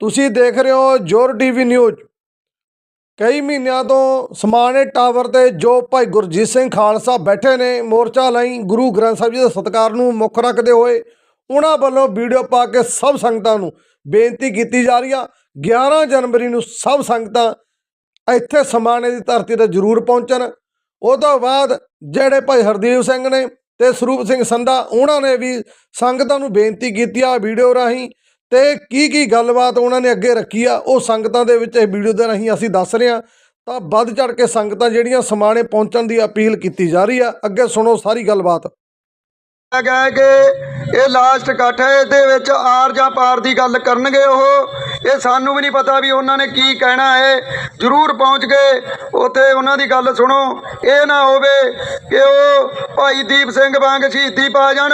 ਤੁਸੀਂ ਦੇਖ ਰਹੇ ਹੋ ਜੋਰ ਟੀਵੀ ਨਿਊਜ਼। ਕਈ ਮਹੀਨਿਆਂ ਤੋਂ ਸਮਾਣੇ ਟਾਵਰ ਤੇ ਜੋ ਭਾਈ ਗੁਰਜੀਤ ਸਿੰਘ ਖਾਲਸਾ ਬੈਠੇ ਨੇ ਮੋਰਚਾ ਲਈ, ਗੁਰੂ ਗ੍ਰੰਥ ਸਾਹਿਬ ਜੀ ਦੇ ਸਤਿਕਾਰ ਨੂੰ ਮੁੱਖ ਰੱਖਦੇ ਹੋਏ, ਉਹਨਾਂ ਵੱਲੋਂ ਵੀਡੀਓ ਪਾ ਕੇ ਸਭ ਸੰਗਤਾਂ ਨੂੰ ਬੇਨਤੀ ਕੀਤੀ ਜਾ ਰਹੀ ਆ 11 ਜਨਵਰੀ ਨੂੰ ਸਭ ਸੰਗਤਾਂ ਇੱਥੇ ਸਮਾਣੇ ਦੀ ਧਰਤੀ ਤੇ ਜ਼ਰੂਰ ਪਹੁੰਚਣ। ਉਹ ਤੋਂ ਬਾਅਦ ਜਿਹੜੇ ਭਾਈ ਹਰਦੀਪ ਸਿੰਘ ਨੇ ਤੇ ਸਰੂਪ ਸਿੰਘ ਸੰਧਾ, ਉਹਨਾਂ ਨੇ ਵੀ ਸੰਗਤਾਂ ਨੂੰ ਬੇਨਤੀ ਕੀਤੀ ਆ ਵੀਡੀਓ ਰਾਹੀਂ ਤੇ ਕੀ ਕੀ ਗੱਲਬਾਤ ਉਹਨਾਂ ਨੇ ਅੱਗੇ ਰੱਖੀ ਆ, ਉਹ ਸੰਗਤਾਂ ਦੇ ਵਿੱਚ ਇਹ ਵੀਡੀਓ ਦੇ ਰਾਹੀਂ ਅਸੀਂ ਦੱਸ ਰਹੇ ਹਾਂ। ਤਾਂ ਵੱਧ ਚੜ ਕੇ ਸੰਗਤਾਂ ਜਿਹੜੀਆਂ ਸਮਾਣੇ ਪਹੁੰਚਣ ਦੀ ਅਪੀਲ ਕੀਤੀ ਜਾ ਰਹੀ ਆ। ਅੱਗੇ ਸੁਣੋ ਸਾਰੀ ਗੱਲਬਾਤ। ਗਿਆ ਕਿ ਇਹ ਲਾਸਟ ਇਕੱਠ ਹੈ, ਇਹਦੇ ਵਿੱਚ ਆਰ ਜਾਂ ਪਾਰ ਦੀ ਗੱਲ ਕਰਨਗੇ ਉਹ। ਇਹ ਸਾਨੂੰ ਵੀ ਨਹੀਂ ਪਤਾ ਵੀ ਉਹਨਾਂ ਨੇ ਕੀ ਕਹਿਣਾ ਹੈ। ਜ਼ਰੂਰ ਪਹੁੰਚ ਕੇ ਉੱਥੇ ਉਹਨਾਂ ਦੀ ਗੱਲ ਸੁਣੋ। ਇਹ ਨਾ ਹੋਵੇ ਕਿ ਉਹ ਭਾਈ ਦੀਪ ਸਿੰਘ ਵਾਂਗ ਸ਼ਹੀਦੀ ਪਾ ਜਾਣ।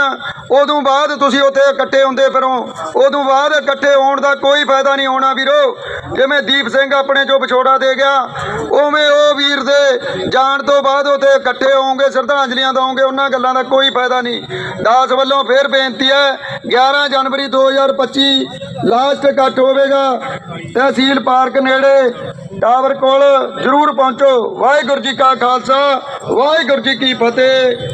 ਉਦੋਂ ਬਾਅਦ ਤੁਸੀਂ ਉੱਥੇ ਇਕੱਠੇ ਹੁੰਦੇ ਫਿਰੋ। ਉਦੋਂ ਬਾਅਦ ਇਕੱਠੇ ਹੋਣ ਦਾ ਕੋਈ ਫਾਇਦਾ ਨਹੀਂ ਹੋਣਾ ਵੀਰੋ। ਜਿਵੇਂ ਦੀਪ ਸਿੰਘ ਆਪਣੇ ਜੋ ਵਿਛੋੜਾ ਦੇ ਗਿਆ, ਉਵੇਂ ਉਹ ਵੀਰ ਦੇ ਜਾਣ ਤੋਂ ਬਾਅਦ ਉੱਥੇ ਇਕੱਠੇ ਹੋਵੋਗੇ, ਸ਼ਰਧਾਂਜਲੀਆਂ ਦਵੋਗੇ, ਉਹਨਾਂ ਗੱਲਾਂ ਦਾ ਕੋਈ ਫਾਇਦਾ ਨਹੀਂ। ਦਾਸ ਵੱਲੋਂ ਫੇਰ ਬੇਨਤੀ ਹੈ 11 ਜਨਵਰੀ 2025 ਲਾਸਟ ਇਕੱਠ ਹੋਵੇਗਾ। ਤਹਿਸੀਲ ਪਾਰਕ ਨੇੜੇ, ਟਾਵਰ ਕੋਲ ਜਰੂਰ ਪਹੁੰਚੋ। ਵਾਹਿਗੁਰੂ ਜੀ ਕਾ ਖਾਲਸਾ, ਵਾਹਿਗੁਰੂ ਜੀ ਕੀ ਫਤਿਹ।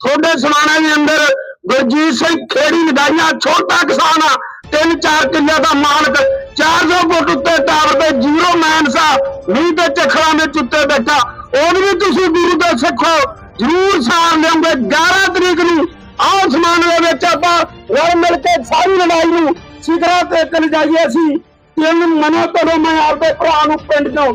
ਤੁਹਾਡੇ ਸਮਾਣਾ ਦੇ ਅੰਦਰ ਗੁਰਜੀਤ ਸਿੰਘ ਖੇੜੀ ਲਗਾਈਆਂ ਛੋਟਾ ਕਿਸਾਨ ਆ, ਤਿੰਨ ਚਾਰ ਕਿੱਲੇ ਦਾ ਮਾਲਕ 400 ਫੁੱਟ ਉੱਤੇ ਟਾਵਰ ਤੇ ਜ਼ੀਰੋ ਮੈਨ ਸਾ ਨਹੀਂ ਤੇ ਚੱਖਰਾਂ ਵਿੱਚ ਉੱਤੇ ਬੈਠਾ। ਉਹਨੂੰ ਵੀ ਤੁਸੀਂ ਗੁਰੂ ਦੇ ਸਿੱਖੋ ਜ਼ਰੂਰ ਸਾਨ ਲਿਆਉਂਗੇ 11 ਤਰੀਕ ਨੂੰ ਆਓ ਸਮਾਨ ਦੇ ਵਿੱਚ ਆਪਾਂ ਰਲ ਮਿਲ ਕੇ ਸਾਰੀ ਲੜਾਈ ਨੂੰ ਸਿਖਰਾਂ ਤੇ ਕਰ ਜਾਈਏ ਅਸੀਂ। ਤਿੰਨ ਮਨੋ ਕਰੋ ਮੈਂ ਆਪਦੇ ਭਰਾ ਨੂੰ ਪਿੰਡ ਤੋਂ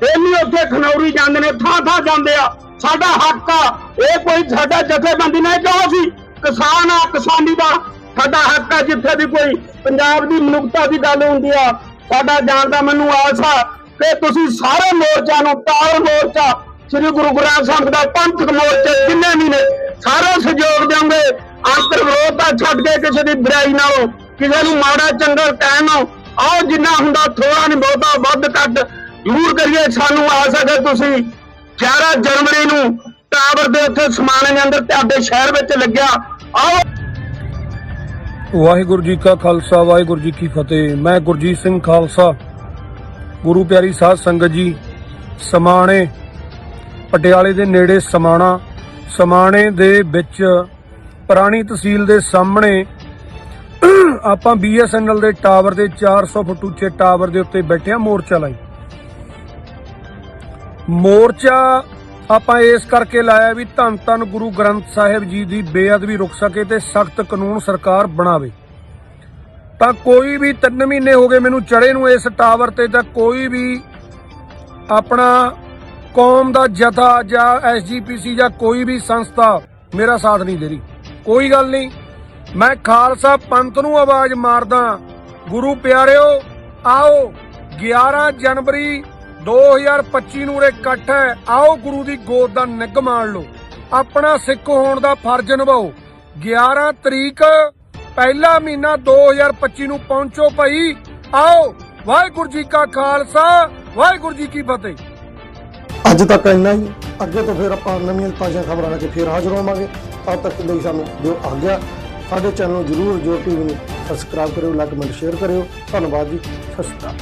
ਡੇਲੀ ਉੱਥੇ ਖਨੌਰੀ ਜਾਂਦੇ ਨੇ ਥਾਂ ਥਾਂ ਜਾਂਦੇ ਆ। ਸਾਡਾ ਹੱਕ ਆ। ਇਹ ਕੋਈ ਸਾਡਾ ਜਥੇਬੰਦੀ ਨਹੀਂ, ਕਿਉਂ ਸੀ? ਕਿਸਾਨ ਆ, ਕਿਸਾਨੀ ਦਾ ਸਾਡਾ ਹੱਕ ਆ, ਜਿੱਥੇ ਵੀ ਕੋਈ ਪੰਜਾਬ ਦੀ ਮਨੁੱਖਤਾ ਦੀ ਗੱਲ ਹੁੰਦੀ ਆ। ਸਾਡਾ ਜਾਣ ਦਾ ਮੈਨੂੰ ਆਸ ਆ ਕਿ ਤੁਸੀਂ ਸਾਰੇ ਮੋਰਚਾ ਨੂੰ ਟਾਲ ਮੋਰਚਾ, ਸ੍ਰੀ ਗੁਰੂ ਗ੍ਰੰਥ ਸਾਹਿਬ ਦਾ ਪੰਥਕ ਮੋਰਚੇ ਜਿੰਨੇ ਵੀ ਨੇ, ਸਾਰੇ ਸਹਿਯੋਗ ਦੇਵਾਂਗੇ ਅੰਤਰ ਵਿਰੋਧਤਾ ਛੱਡ ਕੇ ਕਿਸੇ ਦੀ ਬੁਰਾਈ ਨਾਲੋਂ ਕਿਸੇ ਨੂੰ ਮਾੜਾ, ਚੰਗਾ ਕਹਿਣ ਆਓ ਜਿੰਨਾ ਹੁੰਦਾ ਥੋੜਾ ਨਹੀਂ ਬਹੁਤਾ, ਵੱਧ ਘੱਟ ਜ਼ਰੂਰ ਕਰੀਏ। ਸਾਨੂੰ ਆਸ ਹੈ ਕਿ ਤੁਸੀਂ 11 ਜਨਵਰੀ ਨੂੰ ਟਾਵਰ ਦੇ ਉੱਤੇ ਸਮਾਣੇ ਦੇ ਅੰਦਰ ਤੁਹਾਡੇ ਸ਼ਹਿਰ ਵਿੱਚ ਲੱਗਿਆ। ਆਓ। ਵਾਹਿਗੁਰੂ ਜੀ ਕਾ ਖਾਲਸਾ, ਵਾਹਿਗੁਰੂ ਜੀ ਕੀ ਫਤਿਹ। ਮੈਂ ਗੁਰਜੀਤ ਸਿੰਘ ਖਾਲਸਾ। ਗੁਰੂ ਪਿਆਰੀ ਸਾਧ ਸੰਗਤ ਜੀ, ਸਮਾਣੇ, ਪਟਿਆਲੇ ਦੇ ਨੇੜੇ ਸਮਾਣਾ, ਸਮਾਣੇ ਦੇ ਵਿੱਚ ਪੁਰਾਣੀ ਤਹਿਸੀਲ ਦੇ ਸਾਹਮਣੇ ਆਪਾਂ BSNL ਦੇ ਟਾਵਰ ਦੇ 400 ਫੁੱਟ ਉੱਚੇ ਟਾਵਰ ਦੇ ਉੱਤੇ ਬੈਠਿਆ ਮੋਰਚਾ ਲਾਈ। ਮੋਰਚਾ ਆਪਾਂ ਇਸ ਕਰਕੇ ਲਾਇਆ ਵੀ ਧੰਨ ਧੰਨ ਗੁਰੂ ਗ੍ਰੰਥ ਸਾਹਿਬ ਜੀ ਦੀ ਬੇਅਦਬੀ ਰੁਕ ਸਕੇ ਤੇ ਸਖਤ ਕਾਨੂੰਨ ਸਰਕਾਰ ਬਣਾਵੇ। ਤਾਂ ਕੋਈ ਵੀ 3 ਮਹੀਨੇ ਹੋ ਗਏ ਮੈਨੂੰ ਚੜੇ ਨੂੰ ਇਸ ਟਾਵਰ ਤੇ ਤਾਂ ਕੋਈ ਵੀ ਆਪਣਾ ਕੌਮ ਦਾ ਜਥਾ ਜਾਂ ਐਸਜੀਪੀਸੀ ਜਾਂ ਕੋਈ ਵੀ ਸੰਸਥਾ ਮੇਰਾ ਸਾਥ ਨਹੀਂ ਦੇ ਰਹੀ। ਕੋਈ ਗੱਲ ਨਹੀਂ, ਮੈਂ ਖਾਲਸਾ ਪੰਥ ਨੂੰ ਆਵਾਜ਼ ਮਾਰਦਾ ਗੁਰੂ ਪਿਆਰਿਓ, ਆਓ 11 ਜਨਵਰੀ 2025 ਨੂੰ ਉਰੇ ਇਕੱਠ ਹੈ। ਆਓ ਗੁਰੂ ਦੀ ਗੋਦ ਦਾ ਨਿੱਘ ਮਾਣ ਲਓ। ਆਪਣਾ ਸਿੱਖ ਹੋਣ ਦਾ ਫਰਜ਼ ਨਿਭਾਓ। 11 ਤਰੀਕ, ਪਹਿਲਾ ਮਹੀਨਾ 2025 ਨੂੰ ਪਹੁੰਚੋ ਭਾਈ। ਆਓ, ਵਾਹਿਗੁਰੂ ਜੀ ਕਾ ਖਾਲਸਾ, ਵਾਹਿਗੁਰੂ ਜੀ ਕੀ ਫਤਿਹ। ਅੱਜ ਤੱਕ ਇੰਨਾ ਹੀ। ਅੱਗੇ ਤੋਂ ਫਿਰ ਆਪਾਂ ਨਵੀਆਂ ਤਾਜ਼ੀਆਂ ਖਬਰਾਂ ਲੈ ਕੇ ਫਿਰ ਹਾਜ਼ਰ ਹੋਵਾਂਗੇ। ਤਦ ਤੱਕ ਲਈ ਸਾਨੂੰ ਦਿਓ ਆਗਿਆ। ਸਾਡੇ ਚੈਨਲ ਨੂੰ ਜਰੂਰ ਜੋ ਟੀਵੀ ਨੂੰ ਸਬਸਕ੍ਰਾਈਬ ਕਰਿਓ ਲਾਈਕ ਕਮੈਂਟ ਸ਼ੇਅਰ ਕਰਿਓ। ਧੰਨਵਾਦ ਜੀ। ਸਤਿ ਸ਼੍ਰੀ ਅਕਾਲ।